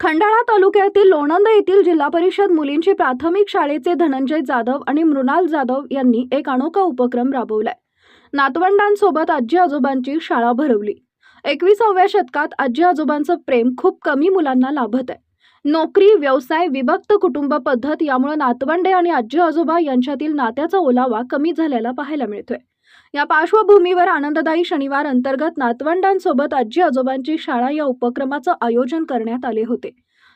खंडाळा तालुक्यातील लोणंद येथील जिल्हा परिषद मुलींची प्राथमिक शाळेचे धनंजय जाधव आणि मृणाल जाधव यांनी एक अनोखा उपक्रम राबवलाय. नातवंडांसोबत आजी आजोबांची शाळा भरवली. एकविसाव्या शतकात आजी आजोबांचं प्रेम खूप कमी मुलांना लाभत आहे नोकरी व्यवसाय विभक्त कुटुंब पद्धत यामुळे नातवंडे आणि आजी आजोबा यांच्यातील नात्याचा ओलावा कमी झालेला पाहायला मिळतोय. या पार्श्वभूमीवर आनंददायी शनिवार अंतर्गत नातवंडांसोबत आजी आजोबांची शाळा या उपक्रमाचं आयोजन करण्यात आले होते.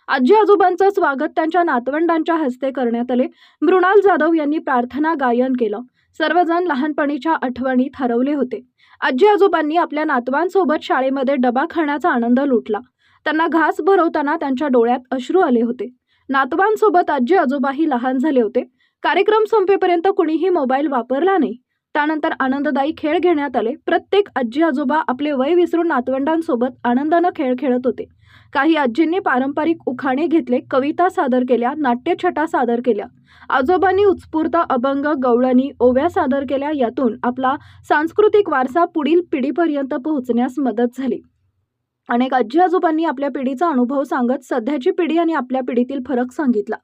आजी आजोबांचं स्वागत त्यांच्या नातवंडांच्या हस्ते करण्यात आले. मृणाल जाधव यांनी प्रार्थना गायन केलं. सर्वजण लहानपणीच्या आठवणीत हरवले होते. आजी आजोबांनी आपल्या नातवांसोबत शाळेमध्ये डबा खाण्याचा आनंद लुटला. त्यांना घास भरवताना त्यांच्या डोळ्यात अश्रू आले होते. नातवांसोबत आजी आजोबाही लहान झाले होते. कार्यक्रम संपेपर्यंत कुणीही मोबाईल वापरला नाही. त्यानंतर आनंददायी खेळ घेण्यात आले. प्रत्येक आजी आजोबा आपले वय विसरून नातवंडांसोबत आनंदानं खेळ खेळत होते. काही आजींनी पारंपरिक उखाणे घेतले कविता सादर केल्या नाट्यछटा सादर केल्या. आजोबांनी उत्स्फूर्त अभंग गवळणी ओव्या सादर केल्या. यातून आपला सांस्कृतिक वारसा पुढील पिढीपर्यंत पोहोचण्यास मदत झाली. अनेक आजी आजोबांनी आपल्या पिढीचा अनुभव सांगत सध्याची पिढी आणि आपल्या पिढीतील फरक सांगितला.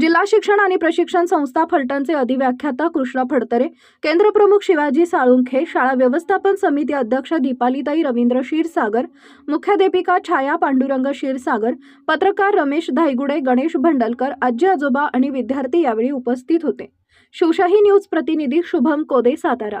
जिल्हा शिक्षण आणि प्रशिक्षण संस्था फलटणचे अधिव्याख्याता कृष्णा फडतरे केंद्रप्रमुख शिवाजी साळुंखे शाळा व्यवस्थापन समिती अध्यक्ष दीपालीताई रवींद्र क्षीरसागर मुख्याध्यापिका छाया पांडुरंग क्षीरसागर पत्रकार रमेश धायगुडे गणेश भंडलकर आजी आजोबा आणि विद्यार्थी यावेळी उपस्थित होते. शिवशाही न्यूज प्रतिनिधी शुभम कोदे सातारा.